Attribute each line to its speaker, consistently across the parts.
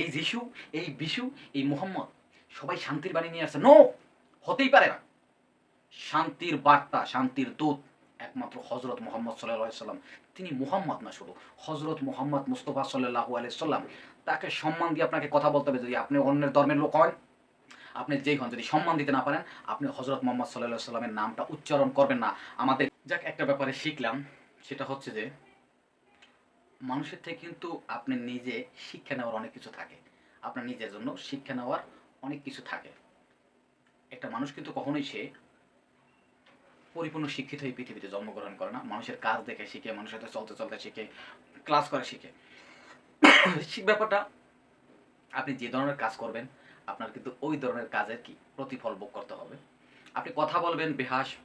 Speaker 1: এই যিশু, এই বিশু, এই মোহাম্মদ, সবাই শান্তির বাণী নিয়ে আসছে। নো, হতেই পারে না। শান্তির বার্তা, শান্তির দূত একমাত্র হজরত মোহাম্মদ সাল্লাহ সাল্লাম। তিনি মোহাম্মদ না শুধু হজরত মোহাম্মদ মুস্তফা সাল্লাহু আলাইসাল্লাম তাকে সম্মান দিয়ে আপনাকে কথা বলতে হবে যদি আপনি অন্যের ধর্মের লোক হন। আপনি যেই হন, যদি সম্মান দিতে না পারেন, আপনি হজরত মোহাম্মদ সাল্লাহ সাল্লামের নামটা উচ্চারণ করবেন না। আমাদের যাক একটা ব্যাপারে শিখলাম, সেটা হচ্ছে যে মানুষের থেকে কিন্তু আপনি নিজে শিক্ষা নেওয়ার অনেক কিছু থাকে। আপনার নিজের জন্য শিক্ষা নেওয়ার অনেক কিছু থাকে। একটা মানুষ কিন্তু কখনোই সে পরিপূর্ণ শিক্ষিত হয়ে পৃথিবীতে জন্মগ্রহণ করে না। মানুষের কাজ দেখে শিখে, মানুষের সাথে চলতে চলতে শিখে, ক্লাস করে শিখে। শিখ ব্যাপারটা আপনি যে ধরনের কাজ করবেন, আপনার কিন্তু ওই ধরনের কাজের কি প্রতিফল ভোগ করতে হবে। আপনি কথা বলবেন, বেহাস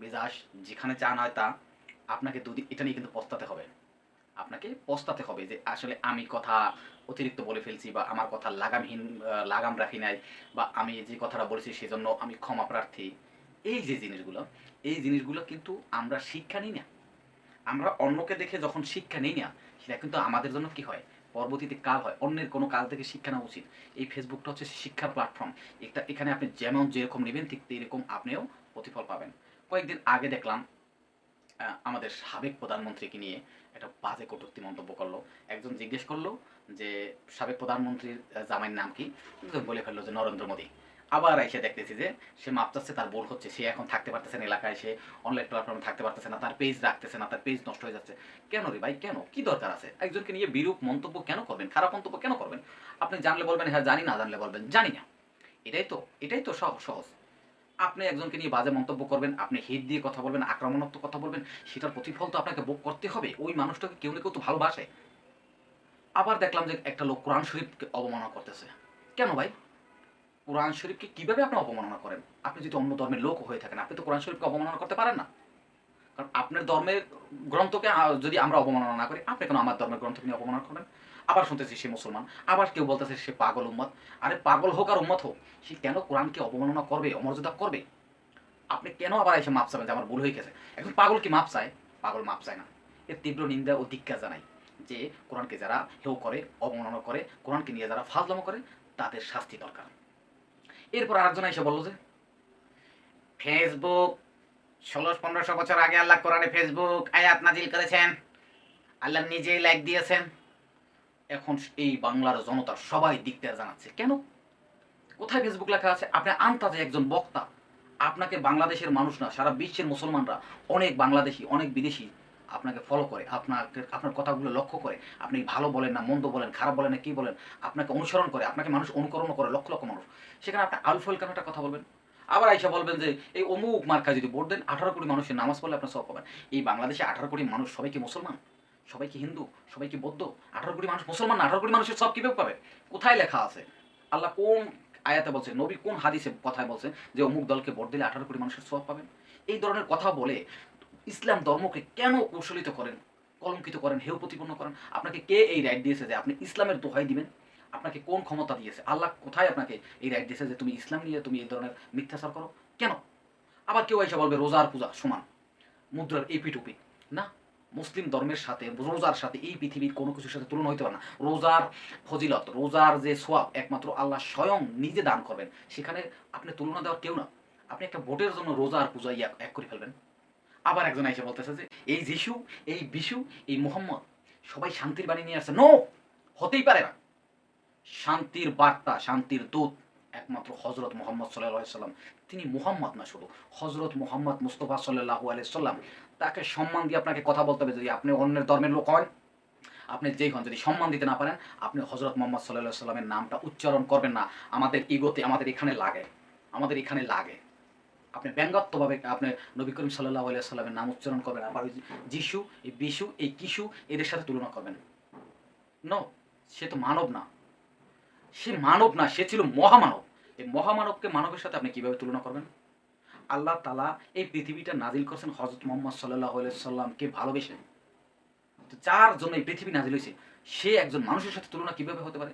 Speaker 1: বেজাস যেখানে চা নয় তা আপনাকে দুদিন, এটা নিয়ে কিন্তু পস্তাতে হবে। আপনাকে পস্তাতে হবে যে আসলে আমি কথা অতিরিক্ত বলে ফেলছি বা আমার কথা লাগামহীন লাগাম রাখি নাই বা আমি যে কথাটা বলেছি সেজন্য আমি ক্ষমা প্রার্থী। এই যে জিনিসগুলো, এই জিনিসগুলো কিন্তু আমরা শিক্ষা নিই না। আমরা অন্যকে দেখে যখন শিক্ষা নিই না, সেটা কিন্তু আমাদের জন্য কি হয়? পরবর্তীতে কাল হয়। অন্যের কোনো কাজ থেকে শিক্ষা নেওয়া উচিত। এই ফেসবুকটা হচ্ছে শিক্ষার প্ল্যাটফর্ম এটা এখানে আপনি যেমন যেরকম নেবেন, ঠিক এরকম আপনিও প্রতিফল পাবেন। কয়েকদিন আগে দেখলাম আমাদের সাবেক প্রধানমন্ত্রীকে নিয়ে একটা বাজে কটূক্তি মন্তব্য করল। একজন জিজ্ঞেস করল যে, সাবেক প্রধানমন্ত্রীর জামাইয়ের নাম কি? বলে ফেলল যে, নরেন্দ্র মোদী। আবার এসে দেখতেছি যে, সে মাপ চাচ্ছে, তার বোর হচ্ছে, সে এখন থাকতে পারতেছে না এলাকায়, সে অনলাইন প্ল্যাটফর্মে থাকতে পারতেছে না, তার পেজ রাখতেছে না, তার পেজ নষ্ট হয়ে যাচ্ছে। কেন রে ভাই, কেন? কি দরকার আছে? একজনকে নিয়ে বিরূপ মন্তব্য কেন করবেন? খারাপ মন্তব্য কেন করবেন? আপনি জানলে বলবেন হ্যাঁ জানি, না জানলে বলবেন, জানি না। এটাই তো এটাই তো সহ সহজ। আপনি একজনকে নিয়ে বাজে মন্তব্য করবেন, আপনি হিট দিয়ে কথা বলবেন, আক্রমণাত্মক কথা বলবেন, সেটার প্রতিফল তো আপনাকে ভোগ করতে হবে। ওই মানুষটাকে কেউ না কেউ তো ভালোবাসে। আবার দেখলাম যে একটা লোক কোরআন শরীফকে অবমাননা করতেছে। কেন ভাই? কোরআন শরীফকে কীভাবে আপনি অবমাননা করেন? আপনি যদি অন্য ধর্মের লোক হয়ে থাকেন, আপনি তো কোরআন শরীফকে অবমাননা করতে পারেন না। কারণ আপনার ধর্মের গ্রন্থকে যদি আমরা অবমাননা না করি, আপনি কেন আমার ধর্মের গ্রন্থকে নিয়ে অবমাননা করবেন? আবার শুনতেছি সে মুসলমান, আবার কেউ বলতেছে সে পাগল উম্মত। আরে পাগল হোক আর উম্মত হোক, সে কেন কোরআনকে অবমাননা করবে, অমর্যাদা করবে? আপনি কেন আবার এসে মাপ চাবেন যে আমার ভুল হয়ে গেছে? এখন পাগল কি মাপ চায়? পাগল মাপ চায় না। এর তীব্র নিন্দা ও ধিক্কার জানাই যে কোরআনকে যারা হেউ করে, অবমাননা করে, কোরআনকে নিয়ে যারা ফাজলামো করে, তাদের শাস্তি দরকার। এরপর আরেকজন এসে বলল যে, ফেসবুক, ষোলো, পনেরোশো বছর আগে আল্লাহ কোরআনে ফেসবুক আয়াত নাজিল করেছেন। আল্লাহ নিজেই লাইক দিয়েছেন। এখন এই বাংলার জনতা সবাই দিকদার জানাচ্ছে। কেন? কোথায় ফেসবুক লেখা আছে? আপনি আন্তাজে একজন বক্তা। আপনাকে বাংলাদেশের মানুষ না, সারা বিশ্বের মুসলমানরা, অনেক বাংলাদেশি, অনেক বিদেশি আপনাকে ফলো করে, আপনাকে, আপনার কথাগুলো লক্ষ্য করে। আপনি ভালো বলেন না, মন্দ বলেন, খারাপ বলেন না, কি বলেন, আপনাকে অনুসরণ করে, আপনাকে মানুষ অনুকরণ করে, লক্ষ লক্ষ মানুষ। সেখানে আপনি আলফল কেন একটা কথা বলবেন। আবার আইসা বলবেন যে, এই অমুক মার্কা যদি ভোট দেন, আঠারো কোটি মানুষের নামাজ পড়লে আপনার সব পাবেন। এই বাংলাদেশে আঠারো কোটি মানুষ সবাই কি মুসলমান? সবাই কি হিন্দু? সবাই কি বৌদ্ধ? আঠারো কোটি মানুষ মুসলমান আঠারো কোটি মানুষের সব কীভাবে পাবে? কোথায় লেখা আছে? আল্লাহ কোন আয়াতে বলছে? নবী কোন হাদিসে কথায় বলছে যে অমুক দলকে ভোট দিলে আঠারো কোটি মানুষের সব পাবেন? এই ধরনের কথা বলে ইসলাম ধর্মকে কেন কৌশলিত করেন? কলঙ্কিত করেন? হেউ প্রতিপন্ন করেন? আপনাকে কে এই রাইট দিয়েছে যে আপনি ইসলামের দোহাই দিবেন? আপনাকে কোন ক্ষমতা দিয়েছে? আল্লাহ কোথায় আপনাকে এই রাইট দিয়েছে যে তুমি ইসলাম নিয়ে তুমি এই ধরনের মিথ্যাচার করো? কেন? আবার কেউ এসে বলবে, রোজার পূজা, সমান। মুদ্রার এপি টুপি না। মুসলিম ধর্মের সাথে, রোজার সাথে, এই পৃথিবীর কোনো কিছুর সাথে তুলনা হইতে পারে না। রোজার ফজিলত, রোজার যে সোয়াব একমাত্র আল্লাহ স্বয়ং নিজে দান করবেন, সেখানে আপনি তুলনা দেওয়ার কেউ না। আপনি একটা ভোটের জন্য রোজার পূজা এক করে ফেলবেন। আবার একজন এসে বলতেছে যে, এই যিশু, এই বিশু, এই মোহাম্মদ, সবাই শান্তির বাণী নিয়ে আসছে। নো হতেই পারে না। শান্তির বার্তা, শান্তির দূত একমাত্র হজরত মোহাম্মদ সাল্লাহ সাল্লাম। তিনি মোহাম্মদ না শুধু হজরত মোহাম্মদ মুস্তফা সাল্লাহু আলাইসাল্লাম তাকে সম্মান দিয়ে আপনাকে কথা বলতে হবে যদি আপনি অন্যের ধর্মের লোক হন। আপনি যেই হন, যদি সম্মান দিতে না পারেন, আপনি হজরত মোহাম্মদ সাল্লাহ সাল্লামের নামটা উচ্চারণ করবেন না। আমাদের ইগোতে আমাদের এখানে লাগে। আমাদের এখানে লাগে। আপনি ব্যঙ্গাত্মভাবে আপনি নবী করিম সাল্লাহ আলিয়া সাল্লামের নাম উচ্চারণ করবেন, আবার যিশু, এই বিশু, এই কিশু, এদের সাথে তুলনা করবেন। ন সে তো মানব না। সে মানব না, সে ছিল মহামানব। এই মহামানবকে মানবের সাথে আপনি কীভাবে তুলনা করবেন? আল্লাহ তালা এই পৃথিবীটা নাজিল করছেন হজরত মোহাম্মদ সাল্লাহ সাল্লামকে ভালোবেসে। যার জন্য এই পৃথিবী নাজিল হয়েছে, সে একজন মানুষের সাথে তুলনা কীভাবে হতে পারে?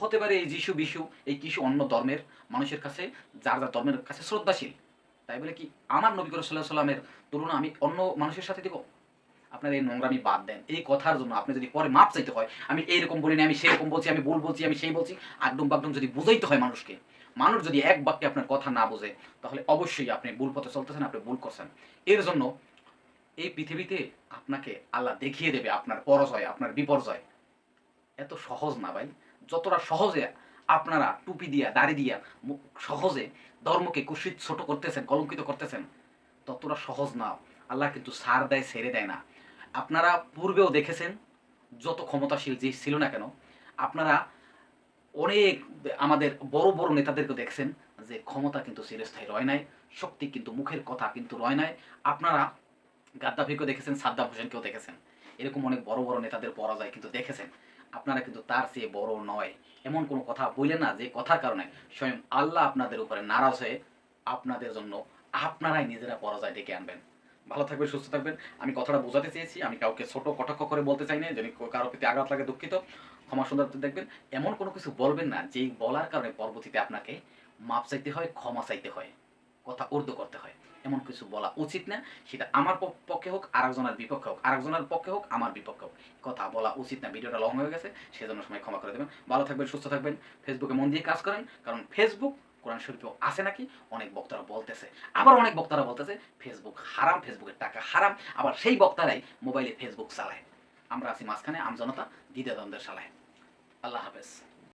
Speaker 1: হতে পারে এই যিশু বিশু, এই কিছু অন্য ধর্মের মানুষের কাছে, যার যার ধর্মের কাছে শ্রদ্ধাশীল। তাই বলে কি, আমার নবী করিম সাল্লাহ সাল্লামের তুলনা আমি অন্য মানুষের সাথে দেব? আপনার এই নোংরামি বাদ দেন। এই কথার জন্য আপনি যদি পরে মাপ চাইতে হয়, আমি এইরকম বলিনি আমি সেরকম বলছি, আমি ভুল বলছি, আমি সেই বলছি আগডুম বাগডুম যদি বুঝাইতে হয় মানুষকে, মানুষ যদি এক বাক্যে আপনার কথা না বোঝে, তাহলে অবশ্যই আপনি ভুল পথে চলতেছেন, আপনি ভুল করছেন। এর জন্য এই পৃথিবীতে আপনাকে আল্লাহ দেখিয়ে দেবে আপনার পরাজয়, আপনার বিপর্যয়। এত সহজ না ভাই। যতটা সহজে আপনারা টুপি দিয়া, দাড়ি দিয়া সহজে ধর্মকে কুশিত ছোট করতেছেন, কলঙ্কিত করতেছেন, ততটা সহজ না। আল্লাহ কিন্তু সার দেয়, ছেড়ে দেয় না। আপনারা পূর্বেও দেখেছেন যত ক্ষমতাশীল যে ছিল না কেন, আপনারা অনেক আমাদের বড় বড় নেতাদেরকে দেখছেন যে ক্ষমতা কিন্তু চিরস্থায়ী রয় নাই, শক্তি কিন্তু মুখের কথা কিন্তু রয় নাই। আপনারা গাদ্দাফিকেও দেখেছেন, সাদ্দাম হোসেনকেও দেখেছেন। এরকম অনেক বড় বড় নেতাদের পরাজয় কিন্তু দেখেছেন। আপনারা কিন্তু তার চেয়ে বড় নয়। এমন কোনো কথা বললেন না যে কথার কারণে স্বয়ং আল্লাহ আপনাদের উপরে নারাজ হয়ে আপনাদের জন্য আপনারাই নিজেরা পরাজয় ডেকে আনবেন। ভালো থাকবেন, সুস্থ থাকবেন। আমি কথাটা বোঝাতে চেয়েছি, আমি কাউকে ছোট কটাক্ষ করে বলতে চাই না যদি কারও প্রতি আঘাত লাগে দুঃখিত। ক্ষমা সুন্দর দেখবেন। এমন কোনো কিছু বলবেন না, যেই বলার কারণে পরবর্তীতে আপনাকে মাপ চাইতে হয়, ক্ষমা চাইতে হয়, কথা উর্দু করতে হয়। এমন কিছু বলা উচিত না, সেটা আমার পক্ষে হোক, আরেকজনের বিপক্ষে হোক, আরেকজনের পক্ষে হোক, আমার বিপক্ষে হোক। কথা বলা উচিত না, ভিডিওটা লং হয়ে গেছে, সেজন্য সময় ক্ষমা করে দেবেন। ভালো থাকবেন, সুস্থ থাকবেন। ফেসবুকে মন দিয়ে কাজ করেন, কারণ ফেসবুক কোরআন শরীফেও আছে নাকি? অনেক বক্তারা বলতেছে। আবার অনেক বক্তারা বলতেছে ফেসবুক হারাম ফেসবুকের টাকা হারাম। আবার সেই বক্তারাই মোবাইলে ফেসবুক চালায়। আমরা আছি মাঝখানে, আমজনতা দ্বিতীয় দ্বন্দ্বের চালায় আল্লাহ হাফেজ।